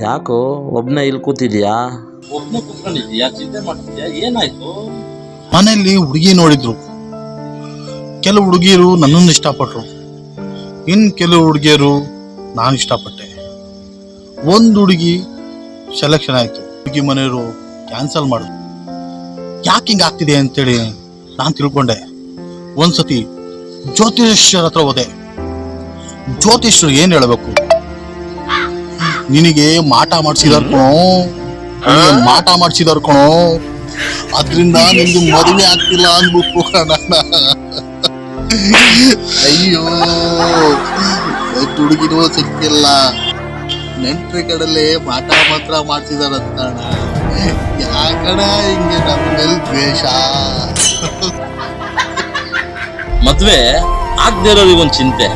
ಯಾಕೋ ಒಬ್ನೇ ಇಲ್ಲಿ ಕೂತಿದ್ಯಾ? ಒಬ್ನೇ ಕುತ್ಕೊಂಡಿದ್ಯಾ? ಚಿಂತೆ ಮಾಡ್ತಿದ್ಯಾ? ಏನಾಯ್ತು? ಮನೆಯಲ್ಲಿ ಹುಡುಗಿ ನೋಡಿದ್ರು. ಕೆಲವು ಹುಡುಗಿಯರು ನನ್ನನ್ನು ಇಷ್ಟಪಟ್ರು. ಇನ್ ಕೆಲವು ಹುಡುಗಿಯರು ನಾನು ಇಷ್ಟಪಟ್ಟೆ. ಒಂದು ಹುಡುಗಿ ಸೆಲೆಕ್ಷನ್ ಆಯ್ತು. ಹುಡುಗಿ ಮನೆಯವರು ಕ್ಯಾನ್ಸಲ್ ಮಾಡಿದ್ರು. ಯಾಕೆ ಹಿಂಗೆ ಆಗ್ತಿದೆ ಅಂತೇಳಿ ನಾನು ತಿಳ್ಕೊಂಡೆ. ಒಂದ್ಸತಿ ಜ್ಯೋತಿಷ್ಯರ ಹತ್ರ ಹೋದೆ. ಜ್ಯೋತಿಷ್ಯರು ಏನು ಹೇಳ್ಬೇಕು? ನಿನಗೆ ಮಾಟ ಮಾಡಿಸಿದಾರ ಕಣೋ. ಮಾಟ ಮಾಡಿಸಿದಾರ ಕಣೋ. ಅದ್ರಿಂದ ನಿಮ್ಗೆ ಮದುವೆ ಆಗ್ತಿಲ್ಲ ಅಂದ್ಬಿಟ್ಟು ಕಣಣ್ಣ. ಅಯ್ಯೋ ಹುಡುಗಿನೂ ಸಿಕ್ತಿಲ್ಲ ನೆಂಟ್ರ ಕಡಲೆ ಮಾಟ ಮಾತ್ರ ಮಾಡ್ತಿದಾರಂತ ಅಣ್ಣ ಯಾಕಣ ಹಿಂಗೆ ನಮ್ಮಲ್ಲಿ ದ್ವೇಷ. ಮದ್ವೆ ಆಗದೆ ಇರೋರಿಗೊಂದು ಚಿಂತೆ.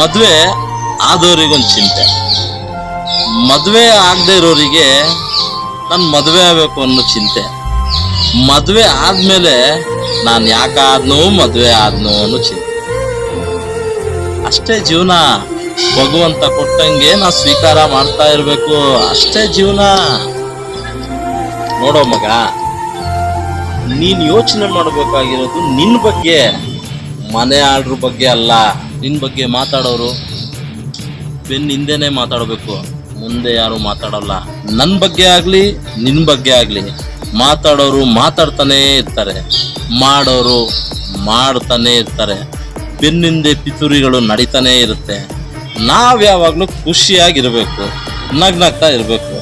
ಮದ್ವೆ ಆದವ್ರಿಗೊಂದು ಚಿಂತೆ. ಮದುವೆ ಆಗದೆ ಇರೋರಿಗೆ ನಾನು ಮದುವೆ ಆಗಬೇಕು ಅನ್ನೋ ಚಿಂತೆ. ಮದುವೆ ಆದಮೇಲೆ ನಾನು ಯಾಕಾದ್ನೋ ಮದುವೆ ಆದ್ನೋ ಅನ್ನೋ ಚಿಂತೆ. ಅಷ್ಟೇ ಜೀವನ ಭಗವಂತ ಕೊಟ್ಟಂಗೆ ನಾ ಸ್ವೀಕಾರ ಮಾಡ್ತಾ ಇರಬೇಕು. ಅಷ್ಟೇ ಜೀವನ. ನೋಡೋ ಮಗ, ನೀನು ಯೋಚನೆ ಮಾಡಬೇಕಾಗಿರೋದು ನಿನ್ನ ಬಗ್ಗೆ. ಮನೆ ಆಡ್ರ ಬಗ್ಗೆ ಅಲ್ಲ ನಿನ್ನ ಬಗ್ಗೆ ಮಾತಾಡೋರು. ಬೆನ್ ಹಿಂದೆನೆ ಮಾತಾಡಬೇಕು. ಮುಂದೆ ಯಾರು ಮಾತಾಡಲ್ಲ. ನನ್ನ ಬಗ್ಗೆ ಆಗ್ಲಿ, ನಿನ್ ಬಗ್ಗೆ ಆಗ್ಲಿ, ಮಾತಾಡೋರು ಮಾತಾಡ್ತಾನೆ ಇರ್ತಾರೆ. ಮಾಡೋರು ಮಾಡ್ತಾನೆ ಇರ್ತಾರೆ. ಬೆನ್ನಿಂದೆ ಪಿತೂರಿಗಳು ನಡೀತಾನೆ ಇರುತ್ತೆ. ನಾವ್ ಯಾವಾಗ್ಲೂ ಖುಷಿಯಾಗಿರ್ಬೇಕು, ನಗ್ನಗ್ತಾ ಇರ್ಬೇಕು.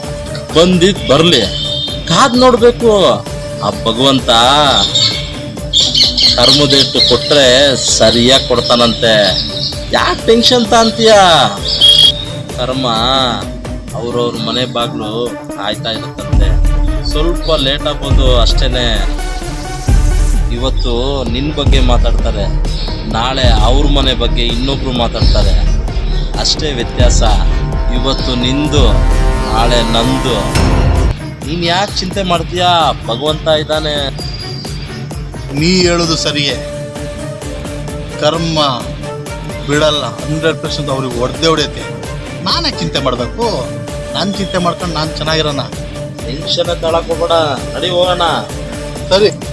ಬಂದಿದ್ ಬರ್ಲಿ. ಕಾದ್ ನೋಡ್ಬೇಕು. ಆ ಭಗವಂತ ಕರ್ಮದೇಟು ಕೊಟ್ರೆ ಸರಿಯಾಗಿ ಕೊಡ್ತಾನಂತೆ. ಯಾಕೆ ಟೆನ್ಷನ್ ತಾಂತೀಯ? ಕರ್ಮ ಅವ್ರವ್ರ ಮನೆ ಬಾಗ್ಲು ಕಾಯ್ತಾ ಇರುತ್ತಂತೆ. ಸ್ವಲ್ಪ ಲೇಟ್ ಆಗ್ಬೋದು ಅಷ್ಟೇ ಇವತ್ತು ನಿನ್ನ ಬಗ್ಗೆ ಮಾತಾಡ್ತಾರೆ. ನಾಳೆ ಅವ್ರ ಮನೆ ಬಗ್ಗೆ ಇನ್ನೊಬ್ರು ಮಾತಾಡ್ತಾರೆ. ಅಷ್ಟೇ ವ್ಯತ್ಯಾಸ. ಇವತ್ತು ನಿಂದು, ನಾಳೆ ನಂದು. ನೀನು ಯಾಕೆ ಚಿಂತೆ ಮಾಡ್ತೀಯಾ? ಭಗವಂತ ಇದ್ದಾನೆ. ನೀ ಹೇಳೋದು ಸರಿಯೇ. ಕರ್ಮ ಬಿಡಲ್ಲ. ಹಂಡ್ರೆಡ್ ಪರ್ಸೆಂಟ್ ಅವ್ರಿಗೆ ಹೊಡೆದೇ ಹೊಡೆಯುತ್ತೆ ನಾನೇ ಚಿಂತೆ ಮಾಡಬೇಕು. ನಾನು ಚಿಂತೆ ಮಾಡ್ಕೊಂಡು ನಾನು ಚೆನ್ನಾಗಿರೋಣ. ಟೆನ್ಷನ್ ತಳಕ್ ನಡಿ ಹೋಗೋಣ. ಸರಿ.